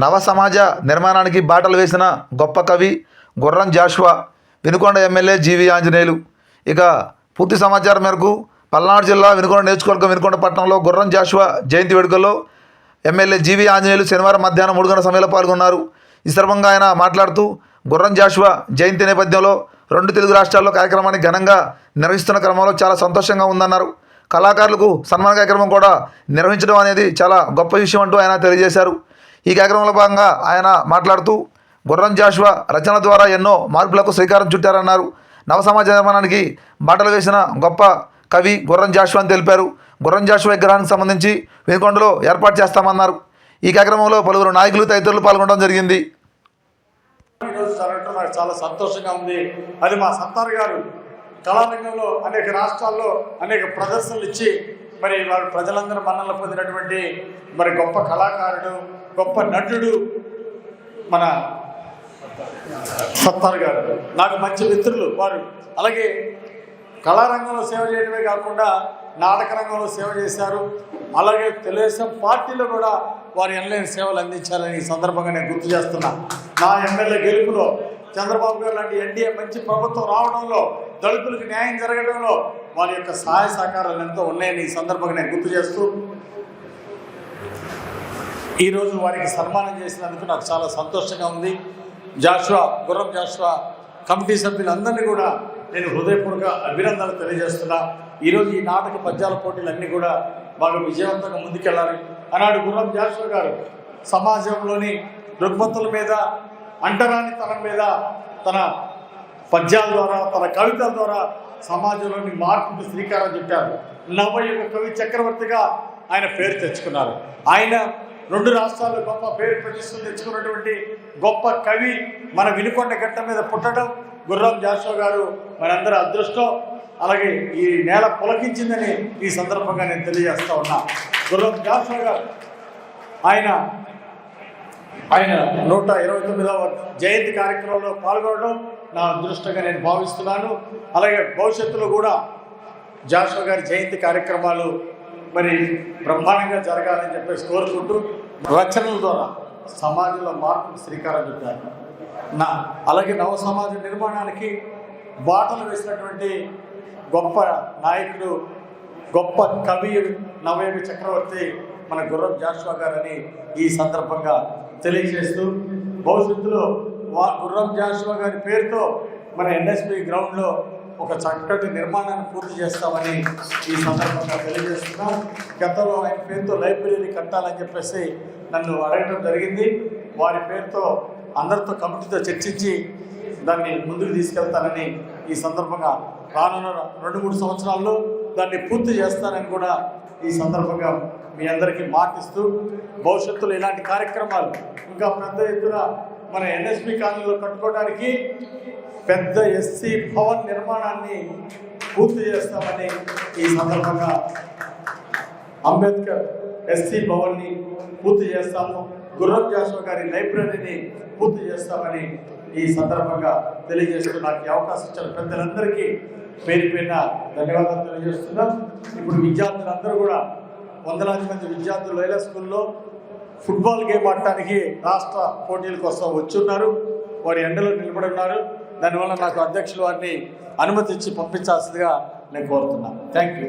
నవ సమాజ నిర్మాణానికి బాటలు వేసిన గొప్ప కవి గుర్రం జాషువా వినుకొండ ఎమ్మెల్యే జీవి ఆంజనేయులు. ఇక పూర్తి సమాచారం మేరకు పల్నాడు జిల్లా వినుకొండ నియోజకవర్గం వినుకొండ పట్టణంలో గుర్రం జాషువా జయంతి వేడుకల్లో ఎమ్మెల్యే జీవి ఆంజనేయులు శనివారం మధ్యాహ్నం మూడు గంటల సమయంలో పాల్గొన్నారు. ఈ సందర్భంగా ఆయన మాట్లాడుతూ గుర్రం జాషువా జయంతి నేపథ్యంలో రెండు తెలుగు రాష్ట్రాల్లో కార్యక్రమాన్ని ఘనంగా నిర్వహిస్తున్న క్రమంలో చాలా సంతోషంగా ఉందన్నారు. కళాకారులకు సన్మాన కార్యక్రమం కూడా నిర్వహించడం అనేది చాలా గొప్ప విషయం అంటూ ఆయన తెలియజేశారు. ఈ కార్యక్రమంలో భాగంగా ఆయన మాట్లాడుతూ గుర్రం జాషువా రచన ద్వారా ఎన్నో మార్పులకు శ్రీకారం చుట్టారన్నారు. నవ సమాజ నిర్మాణానికి బాటలు వేసిన గొప్ప కవి గుర్రం జాషువా అని తెలిపారు. గుర్రం జాషువా విగ్రహానికి సంబంధించి వెనుకొండలో ఏర్పాటు చేస్తామన్నారు. ఈ కార్యక్రమంలో పలువురు నాయకులు తదితరులు పాల్గొనడం జరిగింది. చాలా సంతోషంగా ఉంది. అది మా సత్తార్ గారు కళారంగంలో అనేక రాష్ట్రాల్లో అనేక ప్రదర్శనలు ఇచ్చి మరి వారు ప్రజలందరూ మన్నలు పొందినటువంటి మరి గొప్ప కళాకారుడు గొప్ప నటుడు మన సత్తార్ గారు. నాకు మంచి మిత్రులు వారు. అలాగే కళారంగంలో సేవ చేయడమే కాకుండా నాటక రంగంలో సేవ చేశారు. అలాగే తెలుగుదేశం పార్టీలో కూడా వారు ఎనలేని సేవలు అందించాలని ఈ సందర్భంగా నేను గుర్తు చేస్తున్నా. నా ఎమ్మెల్యే గెలుపులో చంద్రబాబు గారు లాంటి ఎన్డీఏ మంచి ప్రభుత్వం రావడంలో దళితులకు న్యాయం జరగడంలో వారి యొక్క సహాయ సహకారాలు ఎంతో ఉన్నాయని ఈ సందర్భంగా నేను గుర్తు చేస్తూ ఈరోజు వారికి సన్మానం చేసినందుకు నాకు చాలా సంతోషంగా ఉంది. జాషువా గుర్రం జాషువా కమిటీ సభ్యులందరినీ కూడా నేను హృదయపూర్వక అభినందనలు తెలియజేస్తున్నా. ఈరోజు ఈ నాటక పద్యాల పోటీలన్నీ కూడా బాగా విజయవంతంగా ముందుకెళ్ళాలి. ఆనాడు గుర్రం జాషువా గారు సమాజంలోని రుగ్మతుల మీద అంటరానితనం మీద తన పద్యాల ద్వారా తన కవితల ద్వారా సమాజంలోని మార్పుకు శ్రీకారం చుట్టారు. నవయుగ కవి చక్రవర్తిగా ఆయన పేరు తెచ్చుకున్నారు. ఆయన రెండు రాష్ట్రాల్లో గొప్ప పేరు ప్రతిష్టలు తెచ్చుకున్నటువంటి గొప్ప కవి మన వినుకొండ గట్ట మీద పుట్టడం గుర్రం జాషో గారు మనందరి అదృష్టం. అలాగే ఈ నేల పులకించిందని ఈ సందర్భంగా నేను తెలియజేస్తా ఉన్నా. గుర్రం జాషో గారు ఆయన ఆయన నూట ఇరవై తొమ్మిదవ జయంతి కార్యక్రమంలో పాల్గొనడం నా అదృష్టంగా నేను భావిస్తున్నాను. అలాగే భవిష్యత్తులో కూడా జాషో గారి జయంతి కార్యక్రమాలు మరి బ్రహ్మాండంగా జరగాలని చెప్పేసి కోరుకుంటూ రచనల ద్వారా సమాజంలో మార్పుకు శ్రీకారం చుట్టారు. నా అలాగే నవ సమాజ నిర్మాణానికి బాటలు వేసినటువంటి గొప్ప నాయకుడు గొప్ప కవి నవయుగ చక్రవర్తి మన గుర్రం జాషువా గారని ఈ సందర్భంగా తెలియజేస్తూ భవిష్యత్తులో వా గుర్రం జాషువా గారి పేరుతో మన ఎన్ఎస్పి గ్రౌండ్లో ఒక చక్కటి నిర్మాణాన్ని పూర్తి చేస్తామని ఈ సందర్భంగా తెలియజేస్తున్నాం. గతంలో ఆయన పేరుతో లైబ్రరీ కట్టాలని చెప్పేసి నన్ను అడగడం జరిగింది. వారి పేరుతో అందరితో కమిటీతో చర్చించి దాన్ని ముందుకు తీసుకెళ్తానని ఈ సందర్భంగా రానున్న రెండు మూడు సంవత్సరాల్లో దాన్ని పూర్తి చేస్తానని కూడా ఈ సందర్భంగా మీ అందరికీ మాటిస్తూ భవిష్యత్తులో ఇలాంటి కార్యక్రమాలు ఇంకా పెద్ద ఎత్తున మన ఎన్ఎస్పి కాలనీలో కట్టుకోవడానికి పెద్ద ఎస్సీ భవన్ నిర్మాణాన్ని పూర్తి చేస్తామని ఈ సందర్భంగా అంబేద్కర్ ఎస్సీ భవన్ని పూర్తి చేస్తాము. గుర్రం గారి లైబ్రరీని పూర్తి చేస్తామని ఈ సందర్భంగా తెలియజేస్తూ నాకు అవకాశం ఇచ్చిన పెద్దలందరికీ పేరు పైన ధన్యవాదాలు తెలియజేస్తున్నాం. ఇప్పుడు విద్యార్థులందరూ కూడా వందలాది మంది విద్యార్థులు లైలా స్కూల్లో ఫుట్బాల్ గేమ్ ఆడటానికి రాష్ట్ర పోటీల కోసం వచ్చున్నారు. వారి ఎండలో నిలబడి ఉన్నారు. దానివల్ల నాకు అధ్యక్షులు వారిని అనుమతించి పంపించాల్సిందిగా నేను కోరుతున్నాను. Thank you